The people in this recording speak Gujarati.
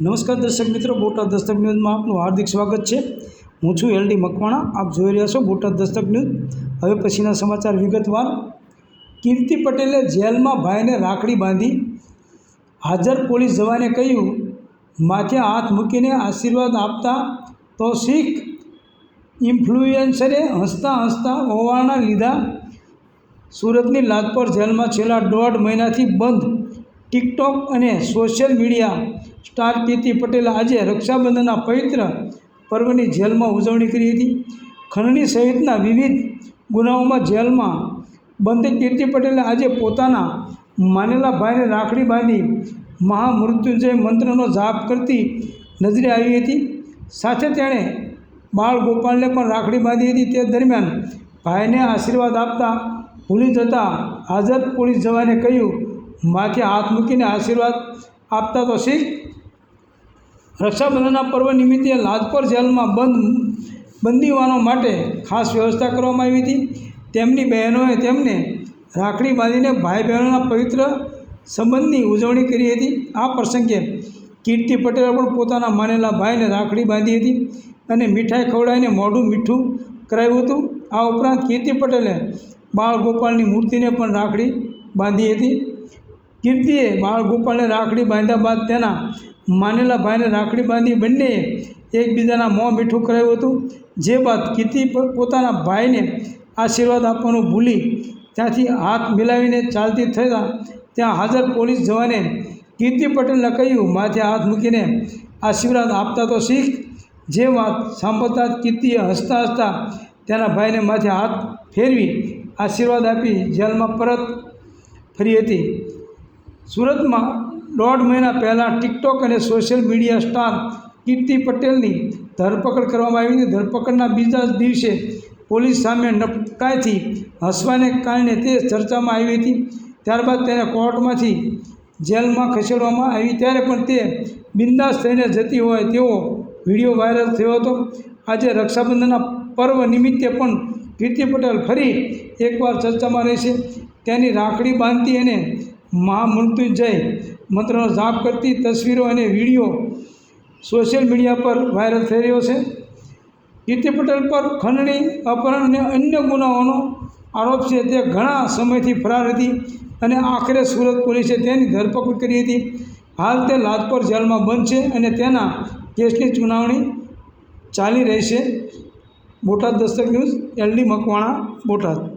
નમસ્કાર દર્શક મિત્રો, બોટાદ દસ્તક ન્યૂઝમાં આપનું હાર્દિક સ્વાગત છે. હું છું એલડી મકવાણા, આપ જોઈ રહ્યા છો બોટાદ દસ્તક ન્યૂઝ. હવે પછીના સમાચાર વિગતવાર. કીર્તિ પટેલે જેલમાં ભાઈને રાખડી બાંધી. હાજર પોલીસ જવાને કહ્યું, માથે હાથ મૂકીને આશીર્વાદ આપતા તો શીખ ઇન્ફ્લુએન્સરે હસતા હસતા હોવાના લીધા. સુરતની લાજપોર જેલમાં છેલ્લા દોઢ મહિનાથી બંધ ટિકટોક અને સોશિયલ મીડિયા સ્ટાર કીર્તિ પટેલે આજે રક્ષાબંધનના પવિત્ર પર્વની જેલમાં ઉજવણી કરી હતી. ખંડણી સહિતના વિવિધ ગુનાઓમાં જેલમાં બંધ કીર્તિ પટેલે આજે પોતાના માનેલા ભાઈને રાખડી બાંધી મહામૃત્યુંજય મંત્રનો જાપ કરતી નજરે આવી હતી. સાથે તેણે બાળ ગોપાલને પણ રાખડી બાંધી હતી. તે દરમિયાન ભાઈને આશીર્વાદ આપતા ભૂલી જતા હાજર પોલીસ જવાને કહ્યું, માથે હાથ મૂકીને આશીર્વાદ આપતા તો શીખ રક્ષાબંધનના પર્વ નિમિત્તે લાજપોર જેલમાં બંધ બંદીવાનો માટે ખાસ વ્યવસ્થા કરવામાં આવી હતી. તેમની બહેનોએ તેમને રાખડી બાંધીને ભાઈ બહેનોના પવિત્ર સંબંધની ઉજવણી કરી હતી. આ પ્રસંગે કીર્તિ પટેલે પણ પોતાના માનેલા ભાઈને રાખડી બાંધી હતી અને મીઠાઈ ખવડાવીને મોઢું મીઠું કરાવ્યું હતું. આ ઉપરાંત કીર્તિ પટેલે બાળ ગોપાલની મૂર્તિને પણ રાખડી બાંધી હતી. કીર્તિએ બાળ ગોપાલને રાખડી બાંધ્યા બાદ તેના માનેલા ભાઈને રાખડી બાંધી બંનેએ એકબીજાના મોં મીઠું કરાવ્યું હતું. જે બાદ કીર્તિ પોતાના ભાઈને આશીર્વાદ આપવાનું ભૂલી ત્યાંથી હાથ મિલાવીને ચાલતી થતાં ત્યાં હાજર પોલીસ જવાને કીર્તિ પટેલને કહ્યું, માથે હાથ મૂકીને આશીર્વાદ આપતા તો શીખ. જે વાત સાંભળતા કીર્તિએ હસતા હસતા તેના ભાઈને માથે હાથ ફેરવી આશીર્વાદ આપી જેલમાં પરત ફરી હતી. સુરતમાં દોઢ મહિના પહેલાં ટિકટોક અને સોશિયલ મીડિયા સ્ટાર કીર્તિ પટેલની ધરપકડ કરવામાં આવી હતી. ધરપકડના બીજા દિવસે પોલીસ સામે નપકાયથી હસવાને કારણે તે ચર્ચામાં આવી હતી. ત્યારબાદ તેને કોર્ટમાંથી જેલમાં ખસેડવામાં આવી. ત્યારે પણ તે બિંદાસ થઈને જતી હોય તેવો વીડિયો વાયરલ થયો હતો. આજે રક્ષાબંધનના પર્વ નિમિત્તે પણ કીર્તિ પટેલ ફરી એકવાર ચર્ચામાં રહેશે. તેની રાખડી બાંધતી અને મહામૃત્યુંજય મંત્રનો જાપ કરતી તસવીરો અને વીડિયો સોશિયલ મીડિયા પર વાયરલ થઈ રહ્યો છે. કીર્તિ પર ખંડણી, અપહરણ અને અન્ય ગુનાઓનો આરોપ છે તે ઘણા સમયથી ફરાર હતી અને આખરે સુરત પોલીસે તેની ધરપકડ કરી હતી. હાલ તે લાજપોર જેલમાં બંધ છે અને તેના કેસની ચુનાવણી ચાલી રહી છે. Botad Dastak news, L D Makwana, Botad.